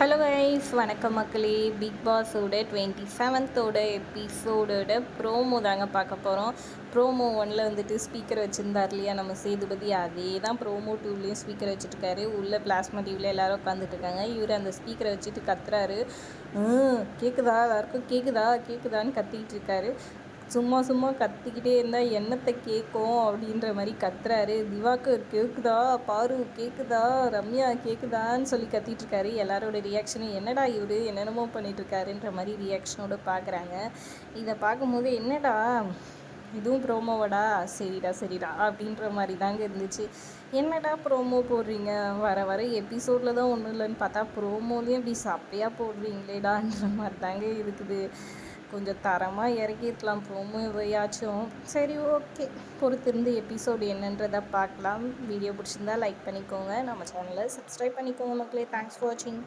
Hello guys வணக்கம் மக்களே. Big பாஸோட twenty செவன்த்தோட எபிசோடோட ப்ரோமோ தாங்க பார்க்க போகிறோம் ப்ரோமோ ஒனில் வந்துட்டு ஸ்பீக்கர் வச்சுருந்தார் இல்லையா? நம்ம சேதுபதி. அதே தான் ப்ரோமோ டூலேயும் ஸ்பீக்கர் வச்சுருக்காரு. உள்ளே பிளாஸ்மா டிவியில் எல்லோரும் உட்காந்துட்ருக்காங்க இவர் அந்த ஸ்பீக்கரை வச்சுட்டு கத்துறாரு. கேட்குதா எல்லாருக்கும் கேட்குதா கேட்குதான்னு கத்திக்கிட்டு இருக்காரு. சும்மா சும்மா கத்திக்கிட்டே இருந்தால் என்னத்தை கேட்கும் அப்படின்ற மாதிரி கத்துறாரு. திவாகர் கேட்குதா பாரு கேட்குதா ரம்யா கேட்குதான்னு சொல்லி கத்திட்டு இருக்காரு எல்லாரோட ரியாக்ஷனும் என்னடா இவரு என்னென்னமோ பண்ணிட்டு இருக்காருன்ற மாதிரி ரியாக்ஷனோட பார்க்குறாங்க இதை பார்க்கும்போது என்னடா இதுவும் ப்ரோமோவடா சரிடா சரிடா அப்படின்ற மாதிரி தாங்க இருந்துச்சு. என்னடா ப்ரோமோ போடுறீங்க? வர வர எபிசோடில் தான் ஒன்றும் இல்லைன்னு பார்த்தா ப்ரோமோலேயும் அப்படி சப்பையாக போடுறீங்களேடான்ற மாதிரி தாங்க இருக்குது. கொஞ்சம் தரமாக இறக்கியிருக்கலாம் ப்ரோமோ இவையாச்சும் சரி ஓகே பொறுத்திருந்து எபிசோடு என்னன்றதை பார்க்கலாம். வீடியோ பிடிச்சிருந்தா லைக் பண்ணிக்கோங்க. நம்ம சேனலை சப்ஸ்கிரைப் பண்ணிக்கோங்க மக்களே. தேங்க்ஸ் ஃபார் வாட்சிங்